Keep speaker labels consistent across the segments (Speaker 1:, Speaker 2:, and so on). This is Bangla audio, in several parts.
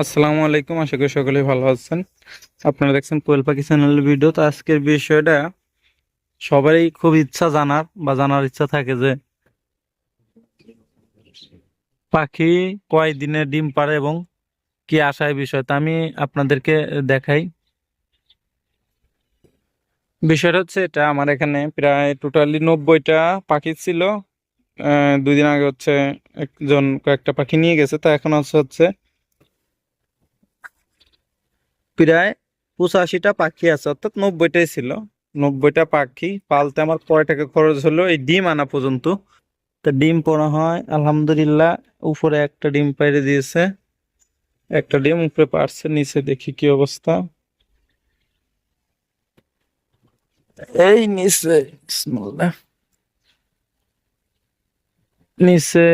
Speaker 1: আসসালামু আলাইকুম, আশা করি সকলেই ভালো আছেন। আপনারা দেখছেন কোয়েল পাখি চ্যানেলের ভিডিও। তো আজকের বিষয়টা সবারই খুব ইচ্ছা জানার বা জানার ইচ্ছা থাকে যে পাখি কয় দিনে ডিম পাড়ে এবং কি আশায় বিষয়। তা আমি আপনাদেরকে দেখাই। বিষয়টা হচ্ছে এটা, আমার এখানে প্রায় টোটালি নব্বইটা পাখি ছিল। দুই দিন আগে হচ্ছে একজন কয়েকটা পাখি নিয়ে গেছে। তো এখন হচ্ছে হচ্ছে প্রায় পঁচাশিটা পাখি আছে, অর্থাৎ নব্বইটাই ছিল। নব্বইটা পাখি পালতে আমার কয় টাকা খরচ হলো এই ডিম আনা পর্যন্ত। তা ডিম পড়া হয়, আলহামদুলিল্লাহ, উপরে একটা ডিম পাইরে দিয়েছে। একটা ডিম উপরে পারছে নিচে দেখি কি অবস্থা। এই নিচে নিচে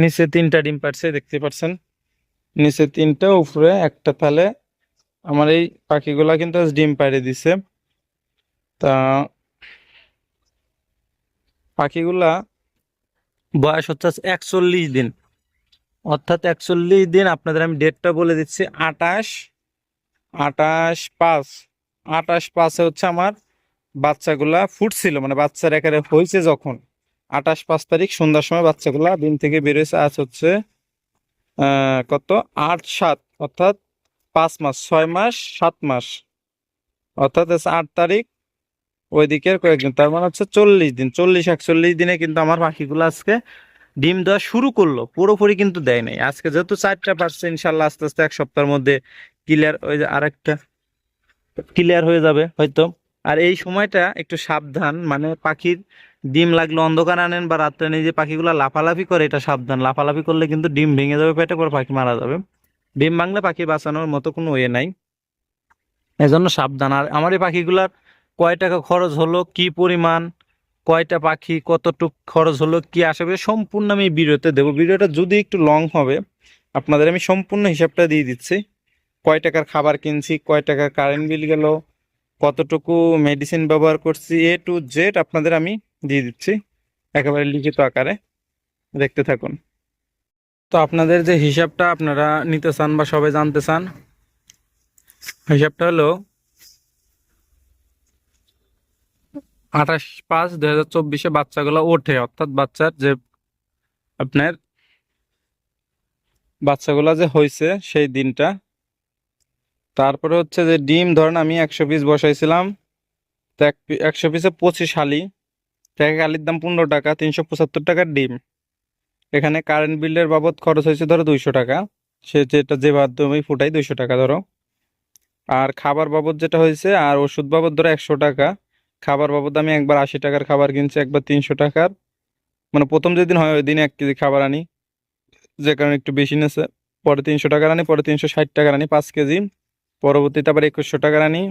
Speaker 1: নিচে তিনটা ডিম পারছে দেখতে পাচ্ছেন। নিচে তিনটা, উপরে একটা তাহলে আমার এই পাখিগুলা কিন্তু আজ ডিম পাড়ে দিছে। তা পাখিগুলা বয়স হচ্ছে একচল্লিশ দিন। অর্থাৎ একচল্লিশ দিন আপনাদের আমি ডেটটা বলে দিচ্ছি, আটাশ আটাশ পাঁচ। আটাশ পাঁচে হচ্ছে আমার বাচ্চাগুলা ফুটছিল মানে বাচ্চার একারে হয়েছে যখন। আটাশ পাঁচ তারিখ সন্ধ্যার সময় বাচ্চাগুলা দিন থেকে বেরোয়েছে আজ হচ্ছে কত? আট, সাত। অর্থাৎ পাঁচ মাস, ছয় মাস, সাত মাস। অর্থাৎ আট তারিখ ওই দিকের কয়েকদিন। তার মানে হচ্ছে চল্লিশ দিন, চল্লিশ, একচল্লিশ দিনে কিন্তু আমার পাখিগুলো আজকে ডিম দেওয়া শুরু করল, পুরোপুরি কিন্তু দেয় নাই। আজকে যেহেতু চারটা পারছে ইনশাল্লাহ আস্তে আস্তে এক সপ্তাহের মধ্যে ক্লিয়ার ওই যে আরেকটা ক্লিয়ার হয়ে যাবে হয়তো। আর এই সময়টা একটু সাবধান মানে পাখির ডিম লাগলে অন্ধকার আনেন বা রাত্রে নিয়ে যে পাখিগুলো লাফালাফি করে, এটা সাবধান। লাফালাফি করলে কিন্তু ডিম ভেঙে যাবে, পেটে পরে পাখি মারা যাবে। ডিম ভাঙলে পাখি বাঁচানোর মতো কোনো ওয়ে নাই। এজন্য সাবধান। আর আমার এই পাখিগুলার কয় টাকা খরচ হলো, কি পরিমাণ, কয়টা পাখি, কতটুক খরচ হলো, কি আসবে সম্পূর্ণ আমি ভিডিওতে দেবো। ভিডিওটা যদি একটু লং হবে, আপনাদের আমি সম্পূর্ণ হিসাবটা দিয়ে দিচ্ছি। কয় টাকার খাবার কিনছি, কয় টাকার কারেন্ট বিল গেল, কতটুকু মেডিসিন ব্যবহার করছি এ টু জেড আপনাদের আমি দিয়ে দিচ্ছি। একেবারে লিখিত আকারে। দেখতে থাকুন। তো আপনাদের যে হিসাবটা আপনারা নিতে চান বা সবাই জানতে চান, হিসাবটা হলো আঠাশ পাঁচ দুই হাজার চব্বিশে বাচ্চাগুলো ওঠে। অর্থাৎ বাচ্চার যে আপনার বাচ্চাগুলো যে হয়েছে সেই দিনটা। তারপরে হচ্ছে যে ডিম, ধরেন আমি একশো পিস বসাইছিলাম, তো এক একশো পিসে পঁচিশ তো এক হালির দাম পনেরো টাকা, তিনশো পঁচাত্তর টাকার ডিম। এখানে কারেন্ট বিলের বাবদ খরচ হয়েছে ধরো দুইশো টাকা। সে যেটা যে মাধ্যমে ফুটাই, দুইশো টাকা ধরো। আর খাবার বাবদ যেটা হয়েছে, আর ওষুধ বাবদ ধরো একশো টাকা। খাবার বাবদ আমি একবার আশি টাকার খাবার কিনছি, একবার তিনশো টাকার। মানে প্রথম যেদিন হয়, ওই দিন এক কেজি খাবার আনি। যে কারণে একটু বেশি নেছে পরে তিনশো টাকার আনি, পরে তিনশো ষাট টাকার আনি, পাঁচ কেজি। পরবর্তীতে আবার একুশশো টাকার আনি।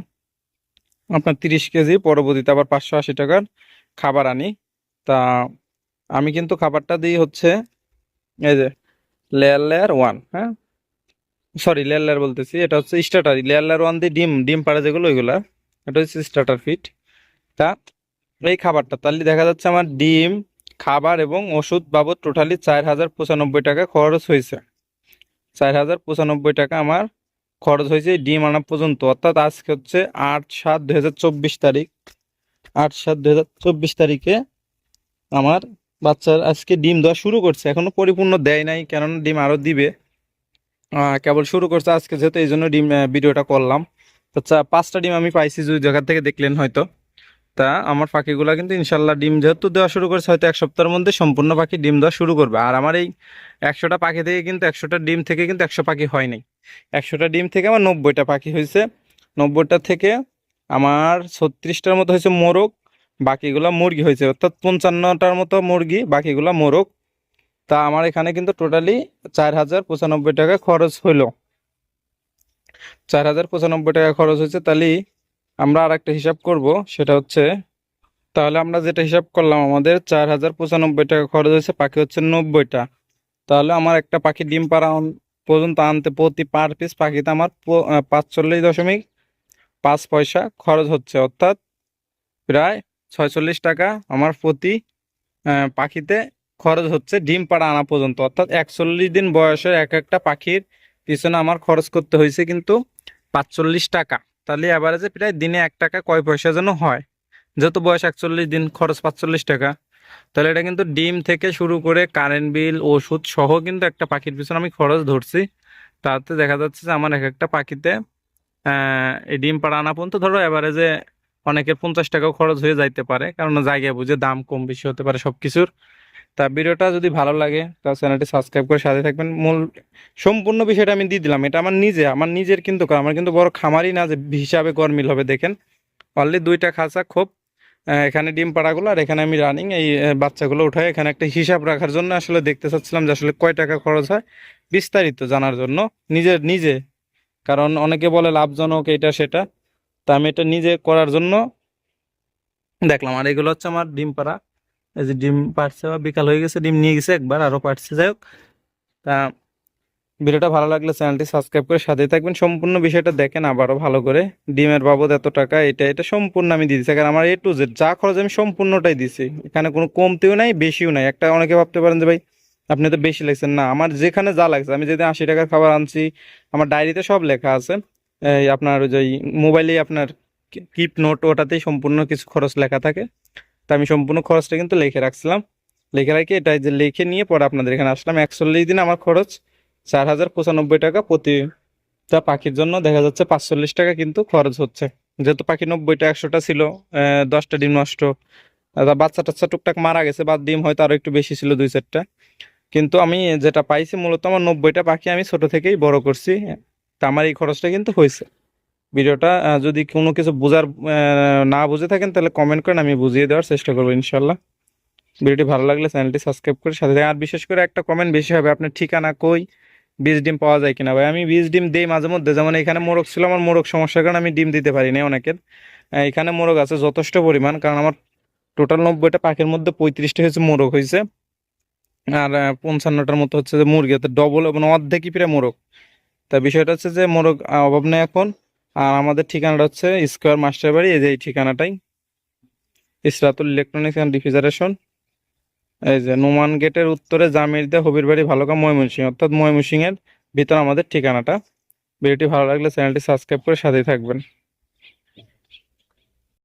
Speaker 1: আপনার তিরিশ কেজি, পরবর্তীতে আবার পাঁচশো আশি টাকার খাবার আনি। তা আমি কিন্তু খাবারটা দিই হচ্ছে এই যে লেয়ার লেয়ার ওয়ান হ্যাঁ? সরি লেয়ার লেয়ার বলতেছি। এটা হচ্ছে স্টার্টার লেয়ার লেয়ার ওয়ান দিয়ে ডিম ডিম পাড়ে যেগুলো, ওইগুলা। এটা হচ্ছে স্টার্টার ফিট তা এই খাবারটা, তাহলে দেখা যাচ্ছে আমার ডিম, খাবার এবং ওষুধ বাবদ টোটালি চার হাজার পঁচানব্বই টাকা খরচ হয়েছে। চার হাজার পঁচানব্বই টাকা আমার খরচ হয়েছে ডিম আনা পর্যন্ত। অর্থাৎ আজকে হচ্ছে আট সাত দু তারিখ। আট সাত দু তারিখে আমার বাচ্চার আজকে ডিম দেওয়া শুরু করছে, এখনও পরিপূর্ণ দেয় নাই, কেননা ডিম আরও দিবে। কেবল শুরু করছে আজকে, যেহেতু এই জন্য ডিম ভিডিওটা করলাম। চা- পাঁচটা ডিম আমি পাইছি দুই জায়গা থেকে দেখলেন হয়তো। তা আমার পাখিগুলা কিন্তু ইনশাল্লাহ ডিম যেহেতু দেওয়া শুরু করছে, হয়তো এক সপ্তাহের মধ্যে সম্পূর্ণ পাখি ডিম দেওয়া শুরু করবে। আর আমার এই একশোটা পাখি থেকে কিন্তু, একশোটা ডিম থেকে কিন্তু একশো পাখি হয় নাই। একশোটা ডিম থেকে আমার নব্বইটা পাখি হয়েছে। নব্বইটা থেকে আমার ছত্রিশটার মতো হয়েছে মোরগ বাকিগুলা মুরগি হয়েছে। অর্থাৎ পঞ্চান্নটার মতো মুরগি, বাকিগুলা মোরগ। তা আমার এখানে কিন্তু টোটালি চার হাজার পঁচানব্বই টাকা খরচ হইল। চার হাজার পঁচানব্বই টাকা খরচ হয়েছে। তাহলে আমরা আর একটা হিসাব করব। সেটা হচ্ছে, তাহলে আমরা যেটা হিসাব করলাম, আমাদের চার হাজার পঁচানব্বই টাকা খরচ হয়েছে পাখি হচ্ছে নব্বইটা। তাহলে আমার একটা পাখি ডিম পাড়া পর্যন্ত আনতে প্রতি পার পিস পাখিতে আমার পাঁচচল্লিশ দশমিক পাঁচ পয়সা খরচ হচ্ছে। অর্থাৎ প্রায় ছয়চল্লিশ টাকা আমার প্রতি পাখিতে খরচ হচ্ছে ডিম পাড়া আনা পর্যন্ত। অর্থাৎ একচল্লিশ দিন বয়সের এক একটা পাখির পিছনে আমার খরচ করতে হয়েছে কিন্তু পাঁচচল্লিশ টাকা। তাহলে অ্যাভারেজে প্রায় দিনে এক টাকা কয় পয়সা যেন হয়। যেহেতু বয়স একচল্লিশ দিন, খরচ পাঁচচল্লিশ টাকা। তাহলে এটা কিন্তু ডিম থেকে শুরু করে কারেন্ট বিল ওষুধ সহ কিন্তু একটা পাখির পিছনে আমি খরচ ধরছি। তাতে দেখা যাচ্ছে যে আমার এক একটা পাখিতে এই ডিম পাড়া আনা পর্যন্ত ধরো এভারেজে অনেকের পঞ্চাশ টাকাও খরচ হয়ে যাইতে পারে কারণ জায়গায় বুঝে দাম কম বেশি হতে পারে সব কিছুর তা ভিডিওটা যদি ভালো লাগে তাহলে চ্যানেলটি সাবস্ক্রাইব করে সাথে থাকবেন। মূল সম্পূর্ণ বিষয়টা আমি দিয়ে দিলাম। এটা আমার নিজে আমার নিজের কিন্তু আমার কিন্তু বড় খামারই না যে হিসাবে গরমিল হবে দেখেন। অনলি দুইটা খাঁচা আহ, এখানে ডিম পাড়াগুলো আর এখানে আমি রানিং এই বাচ্চাগুলো উঠাই। এখানে একটা হিসাব রাখার জন্য আসলে দেখতে চাচ্ছিলাম যে আসলে কয় টাকা খরচ হয় বিস্তারিত জানার জন্য নিজের নিজে। কারণ অনেকে বলে লাভজনক এটা সেটা। তা আমি এটা নিজে করার জন্য দেখলাম। আর এগুলো হচ্ছে আমার ডিম পাড়া। এই যে ডিম পাড়ছে বা বিকাল হয়ে গেছে, ডিম নিয়ে গেছে একবার আরও পাড়ছে, যাই হোক। তা ভিডিওটা ভালো লাগলে চ্যানেলটি সাবস্ক্রাইব করে সাথে থাকবেন। সম্পূর্ণ বিষয়টা দেখেন আবারও ভালো করে। ডিমের বাবদ এত টাকা, এটা এটা সম্পূর্ণ আমি দিয়ে দিচ্ছি কারণ আমার এ টু জেড যা খরচ আমি সম্পূর্ণটাই দিছি। এখানে কোনো কমতেও নাই, বেশিও নাই। একটা অনেকে ভাবতে পারেন যে, ভাই, আপনি তো বেশি লাগছেন না, আমার যেখানে যা লাগছে, আমি যদি আশি টাকার খাবার আনছি, আমার ডায়েরিতে সব লেখা আছে। আপনার ওই যে মোবাইলে আপনার কিপ নোট ওটাতেই সম্পূর্ণ কিছু খরচ লেখা থাকে। তা আমি সম্পূর্ণ খরচটা কিন্তু লিখে রাখছিলাম। লিখে রাখি এটা যে লিখে নিয়ে পরে আপনাদের এখানে আসলাম। একচল্লিশ দিন আমার খরচ চার হাজার পঁচানব্বই টাকা প্রতিটা পাখির জন্য। দেখা যাচ্ছে পাঁচচল্লিশ টাকা কিন্তু খরচ হচ্ছে। যেহেতু পাখি নব্বইটা, একশোটা ছিল দশটা ডিম নষ্ট। বাচ্চা টাচ্চা টুকটাক মারা গেছে বা ডিম হয়তো আরও একটু বেশি ছিল দুই চারটা। কিন্তু আমি যেটা পাইছি, মূলত আমার নব্বইটা পাখি আমি ছোট থেকেই বড় করছি। তা আমার এই খরচটা কিন্তু হয়েছে। ভিডিওটা যদি কোনো কিছু বোঝার না বুঝে থাকেন, তাহলে কমেন্ট করেন, আমি বুঝিয়ে দেওয়ার চেষ্টা করব ইনশাল্লাহ ভিডিওটি ভালো লাগলে চ্যানেলটি সাবস্ক্রাইব করে সাথে আর বিশেষ করে একটা কমেন্ট বেশি হবে, আপনার ঠিকানা কই, বীজ ডিম পাওয়া যায় কিনা? ভাই, আমি বীজ ডিম দিই মাঝে মধ্যে, যেমন এখানে মোরগ ছিল, আমার মোরগ সমস্যার কারণে আমি ডিম দিতে পারি না অনেকের এখানে মোরগ আছে যথেষ্ট পরিমাণ, কারণ আমার টোটাল নব্বইটা পাখির মধ্যে পঁয়ত্রিশটা হয়েছে মোরগ হয়েছে আর পঞ্চান্নটার মতো হচ্ছে যে মুরগি ডবল এবং অর্ধেকই প্রায় মোরগ। তা বিষয়টা হচ্ছে যে মোরগ অভাব নেই এখন। আর আমাদের ঠিকানাটা হচ্ছে স্কোয়ার মাস্টার বাড়ি এই যে এই ঠিকানাটাই। Isratul electronics and refrigeration. এই যে নোমান গেটের উত্তরে জামির দে হবির বাড়ি ভালোকা ময়মনসিং অর্থাৎ ময়মনসিংয়ের ভিতর আমাদের ঠিকানাটা। ভিডিওটি ভালো লাগলে চ্যানেলটি সাবস্ক্রাইব করে সাথেই থাকবেন।